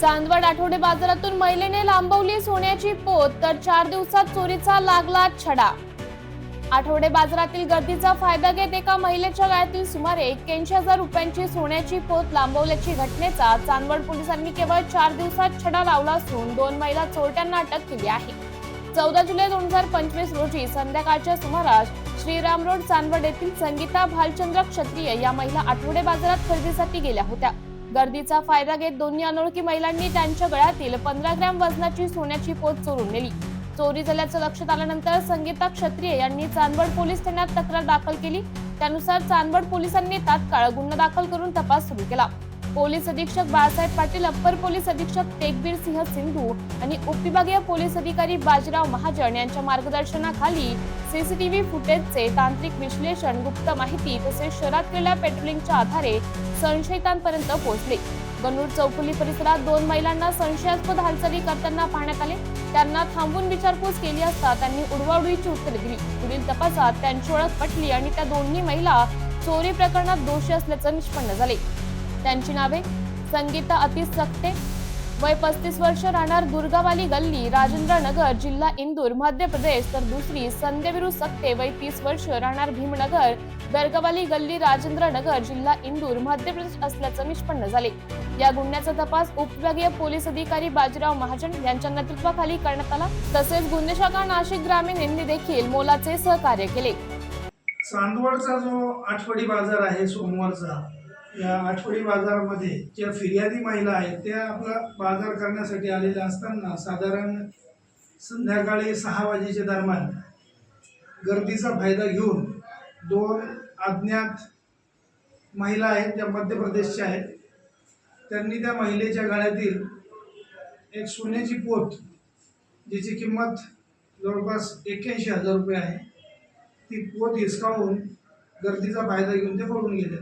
चांदवड आठवडे बाजारातून महिलेने लांबवली सोन्याची पोत तर चार दिवसात चोरीचा लागला छडा. आठवडे बाजारातील गर्दीचा फायदा घेत एका महिलेच्या गळ्यातील सुमारे एक्क्याऐंशी हजार रुपयांची सोन्याची पोत लांबवल्याची घटनेचा चांदवड पोलिसांनी केवळ चार दिवसात छडा लावला असून दोन महिला चोरट्यांना अटक केली आहे. चौदा जुलै दोन हजार पंचवीस रोजी संध्याकाळच्या सुमारास श्रीराम रोड चांदवड येथील संगीता भालचंद्र क्षत्रिय या महिला आठवडे बाजारात खरेदीसाठी गेल्या होत्या. गर्दीचा फायदा घेत दोन्ही अनोळखी महिलांनी त्यांच्या गळ्यातील पंधरा ग्रॅम वजनाची सोन्याची पोत चोरून नेली. चोरी झाल्याचं लक्षात आल्यानंतर संगीता क्षत्रिय यांनी चांदवड पोलीस ठाण्यात तक्रार दाखल केली. त्यानुसार चांदवड पोलिसांनी तात्काळ गुन्हा दाखल करून तपास सुरू केला. पोलीस अधीक्षक बाळासाहेब पाटील अप्पर पोलीस अधीक्षक टेकबीर सिंह सिंधू आणि उपविभागीय पोलीस अधिकारी बाजीराव महाजन यांच्या मार्गदर्शनाखाली सीसीटीव्ही फुटेजचे तांत्रिक विश्लेषण गुप्त माहिती तसेच शहरात केलेल्या पेट्रोलिंगच्या आधारे संशयितांपर्यंत पोहोचले. गणूर चौफुली परिसरात दोन महिलांना संशयास्पद हालचाली करताना पाहण्यात आले. त्यांना थांबून विचारपूस केली असता त्यांनी उडवाउडीची उत्तरे दिली. पुढील तपासात त्यांची ओळख पटली आणि त्या दोन्ही महिला चोरी प्रकरणात दोषी असल्याचं निष्पन्न झाले. त्यांची नावे? संगीता अतिश वय पस्तीस वर्ष राहणार दुर्गावाली गल्ली राजेंद्र नगर जिल्हा इंदूर मध्य प्रदेश. तर दुसरी संदेविरू सक्ते वय तीस वर्ष राहणार भीमनगर दर्गवाली गल्ली राजेंद्र नगर जिल्हा इंदूर मध्य प्रदेश असल्याचं निष्पन्न झाले. या गुन्ह्याचा तपास उपविभागीय पोलीस अधिकारी बाजीराव महाजन यांच्या नेतृत्वाखाली करण्यात आला. तसेच गुन्हे शाखा नाशिक ग्रामीण यांनी देखील मोलाचे सहकार्य केले. चांदवडचा जो आठवडी बाजार आहे सोमवारचा या आठवडी बाजारामध्ये ज्या फिर्यादी महिला आहेत त्या आपला बाजार करण्यासाठी आलेल्या असताना साधारण संध्याकाळी सहा वाजेच्या दरम्यान गर्दीचा फायदा घेऊन दोन अज्ञात महिला आहेत त्या मध्य प्रदेशच्या आहेत. त्यांनी त्या महिलेच्या गाळ्यातील एक सोन्याची पोत जिची किंमत जवळपास एक्क्याऐंशी हजार रुपये आहे ती पोत हिसकावून गर्दीचा फायदा घेऊन ते पळून गेले.